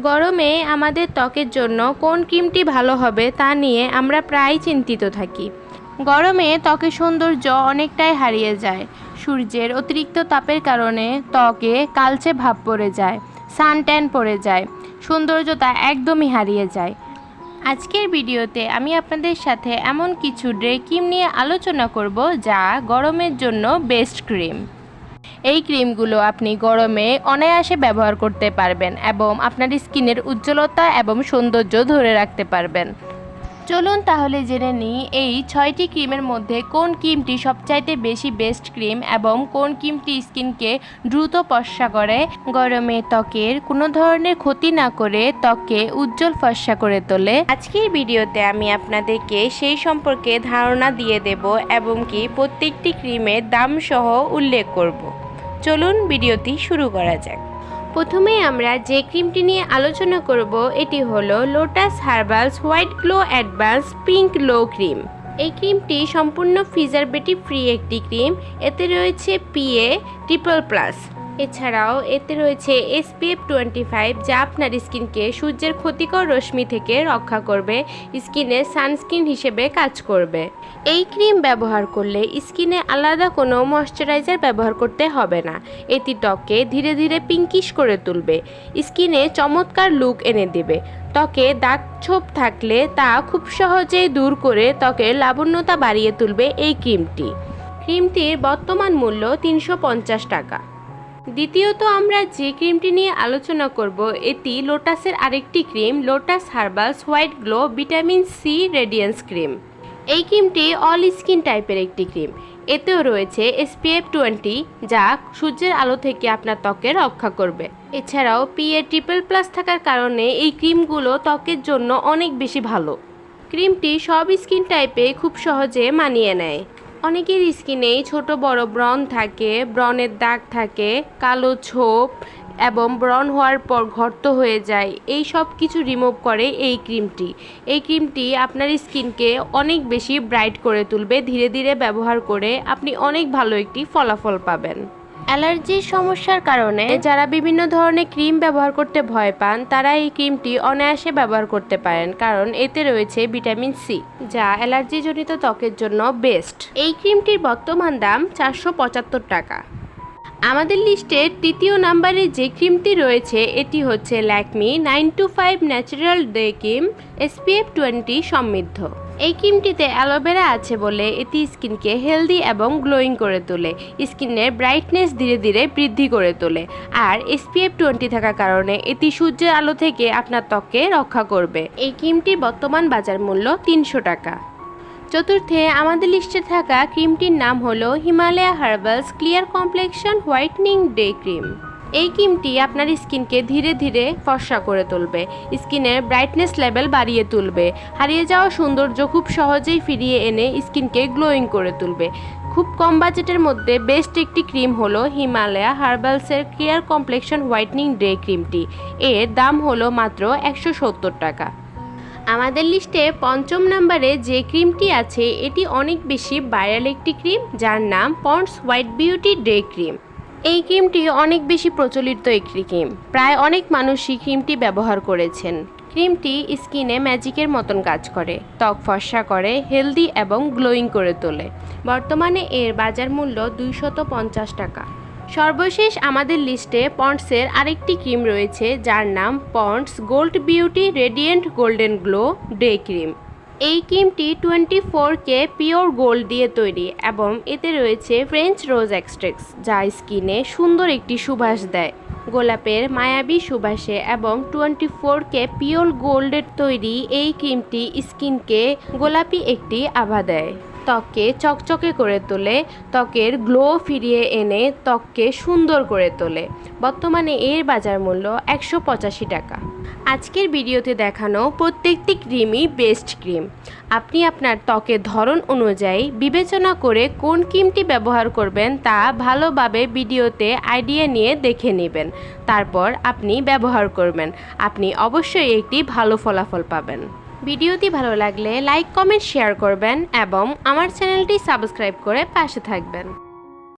গরমে আমাদের ত্বকের জন্য কোন ক্রিমটি ভালো হবে তা নিয়ে আমরা প্রায় চিন্তিত থাকি। গরমে ত্বকের সৌন্দর্য অনেকটাই হারিয়ে যায়। সূর্যের অতিরিক্ত তাপের কারণে ত্বকে কালচে ভাব পড়ে যায়, সানট্যান পড়ে যায়, সৌন্দর্যতা একদমই হারিয়ে যায়। আজকের ভিডিওতে আমি আপনাদের সাথে এমন কিছু ড্রে ক্রিম নিয়ে আলোচনা করব যা গরমের জন্য বেস্ট ক্রিম। এই ক্রিমগুলো আপনি গরমে অনায়াসে ব্যবহার করতে পারবেন এবং আপনার স্কিনের উজ্জ্বলতা এবং সৌন্দর্য ধরে রাখতে পারবেন। চলুন তাহলে জেনে নিই, এই ছয়টি ক্রিমের মধ্যে কোন ক্রিমটি সবচাইতে বেশি বেস্ট ক্রিম এবং কোন ক্রিমটি স্কিনকে দ্রুত ফর্সা করে, গরমে ত্বকের কোনো ধরনের ক্ষতি না করে ত্বককে উজ্জ্বল ফর্সা করে তোলে? আজকের ভিডিওতে আমি আপনাদেরকে সেই সম্পর্কে ধারণা দিয়ে দেব এবং কি প্রত্যেকটি ক্রিমের দাম সহ উল্লেখ করব। চলুন ভিডিওটি শুরু করা যাক। প্রথমে আমরা যে ক্রিমটি নিয়ে আলোচনা করব, এটি হলো Lotus Herbals white glow advance pink low cream এই ক্রিমটি সম্পূর্ণ ফিজারবেটি ফ্রি একটি ক্রিম, এতে রয়েছে পিএ ট্রিপল প্লাস এছাড়াও এতে রয়েছে এসপিএফ টোয়েন্টি ফাইভ যা আপনার স্কিনকে সূর্যের ক্ষতিকর রশ্মি থেকে রক্ষা করবে, স্কিনে সানস্ক্রিন হিসেবে কাজ করবে। এই ক্রিম ব্যবহার করলে স্কিনে আলাদা কোনো ময়শ্চারাইজার ব্যবহার করতে হবে না। এটি ত্বকে ধীরে ধীরে পিঙ্কিশ করে তুলবে, স্কিনে চমৎকার লুক এনে দেবে। ত্বকে দাগ ছোপ থাকলে তা খুব সহজেই দূর করে ত্বকের লাবণ্যতা বাড়িয়ে তুলবে এই ক্রিমটি। ক্রিমটির বর্তমান মূল্য তিনশো পঞ্চাশ টাকা। দ্বিতীয়ত, আমরা যে ক্রিমটি নিয়ে আলোচনা করব, এটি লোটাসের আরেকটি cream, Lotus Herbals white glow vitamin C radiance cream. এই ক্রিমটি অল স্কিন টাইপের একটি ক্রিম। এতেও রয়েছে এসপিএফ টোয়েন্টি, যা সূর্যের আলো থেকে আপনার ত্বকে রক্ষা করবে। এছাড়াও পিএ ট্রিপল প্লাস থাকার কারণে এই ক্রিমগুলো ত্বকের জন্য অনেক বেশি ভালো। ক্রিমটি সব স্কিন টাইপে খুব সহজে মানিয়ে নেয়। অনেকের স্কিনেই ছোট বড় ব্রণ থাকে, ব্রণের দাগ থাকে, কালো ছোপ এবং ব্রণ হওয়ার পর ঘর্ত হয়ে যায়। এই সব কিছু রিমুভ করে এই ক্রিমটি। এই ক্রিমটি আপনার স্কিনকে অনেক বেশি ব্রাইট করে তুলবে, ধীরে ধীরে ব্যবহার করে আপনি অনেক ভালো একটি ফলাফল পাবেন। অ্যালার্জির সমস্যার কারণে যারা বিভিন্ন ধরনের ক্রিম ব্যবহার করতে ভয় পান, তারা এই ক্রিমটি অনায়াসে ব্যবহার করতে পারেন, কারণ এতে রয়েছে ভিটামিন সি, যা অ্যালার্জিজনিত ত্বকের জন্য বেস্ট। এই ক্রিমটির বর্তমান দাম চারশো পঁচাত্তর টাকা। আমাদের লিস্টের তৃতীয় নাম্বারে যে ক্রিমটি রয়েছে, এটি হচ্ছে Lakme nine to five natural day cream, SPF twenty সমৃদ্ধ। এই ক্রিমটিতে অ্যালোভেরা আছে বলে এটি স্কিনকে হেলদি এবং গ্লোয়িং করে তোলে। স্কিনের ব্রাইটনেস ধীরে ধীরে বৃদ্ধি করে তোলে। আর এসপিএফ টোয়েন্টি থাকার কারণে এটি সূর্যের আলো থেকে আপনার ত্বককে রক্ষা করবে। এই ক্রিমটির বর্তমান বাজার মূল্য তিনশো টাকা। চতুর্থে, আমাদের লিস্টে থাকা ক্রিমটির নাম হলো Himalaya Herbals clear complexion whitening day cream. এই ক্রিমটি আপনার স্কিনকে ধীরে ধীরে ফর্সা করে তুলবে। স্কিনের ব্রাইটনেস লেভেল বাড়িয়ে তুলবে। হারিয়ে যাওয়া সৌন্দর্য খুব সহজেই ফিরিয়ে এনে স্কিনকে গ্লোয়িং করে তুলবে। খুব কম বাজেটের মধ্যে বেস্ট একটি ক্রিম হলো হিমালয়া হার্বালসের ক্লিয়ার কমপ্লেকশন হোয়াইটনিং ডে ক্রিমটি। এর দাম হলো মাত্র একশো সত্তর টাকা। আমাদের লিস্টে পঞ্চম নাম্বারে যে ক্রিমটি আছে, এটি অনেক বেশি ভাইরাল একটি ক্রিম, যার নাম Pond's white beauty day cream এই ক্রিমটি অনেক বেশি প্রচলিত একটি ক্রিম। প্রায় অনেক মানুষই ক্রিমটি ব্যবহার করেছেন। ক্রিমটি স্কিনে ম্যাজিকের মতন কাজ করে, ত্বক ফর্সা করে, হেলদি এবং গ্লোয়িং করে তোলে। বর্তমানে এর বাজার মূল্য দুইশত পঞ্চাশ টাকা। সর্বশেষ আমাদের লিস্টে পন্ডসের আরেকটি ক্রিম রয়েছে, যার নাম Pond's gold beauty radiant golden glow day cream. এই ক্রিমটি twenty four K pure gold দিয়ে তৈরি এবং এতে রয়েছে ফ্রেঞ্চ রোজ এক্সট্রেক্স, যা স্কিনে সুন্দর একটি সুবাস দেয়। গোলাপের মায়াবী সুবাসে এবং টোয়েন্টি কে পিওর গোল্ডের তৈরি এই ক্রিমটি স্কিনকে গোলাপি একটি আভা দেয়। ত্বককে চকচকে করে তোলে, ত্বকের গ্লো ফিরিয়ে এনে ত্বককে সুন্দর করে তোলে। বর্তমানে এর বাজার মূল্য একশো পঁচাশি টাকা। আজকের ভিডিওতে দেখানো প্রত্যেকটি ক্রিমই বেস্ট ক্রিম আপনি আপনার ত্বকের ধরন অনুযায়ী বিবেচনা করে কোন ক্রিমটি ব্যবহার করবেন তা ভালোভাবে ভিডিওতে আইডিয়া নিয়ে দেখে নেবেন। তারপর আপনি ব্যবহার করবেন। আপনি অবশ্যই একটি ভালো ফলাফল পাবেন। ভিডিওটি ভালো লাগলে লাইক কমেন্ট শেয়ার করবেন এবং আমার চ্যানেলটি সাবস্ক্রাইব করে পাশে থাকবেন।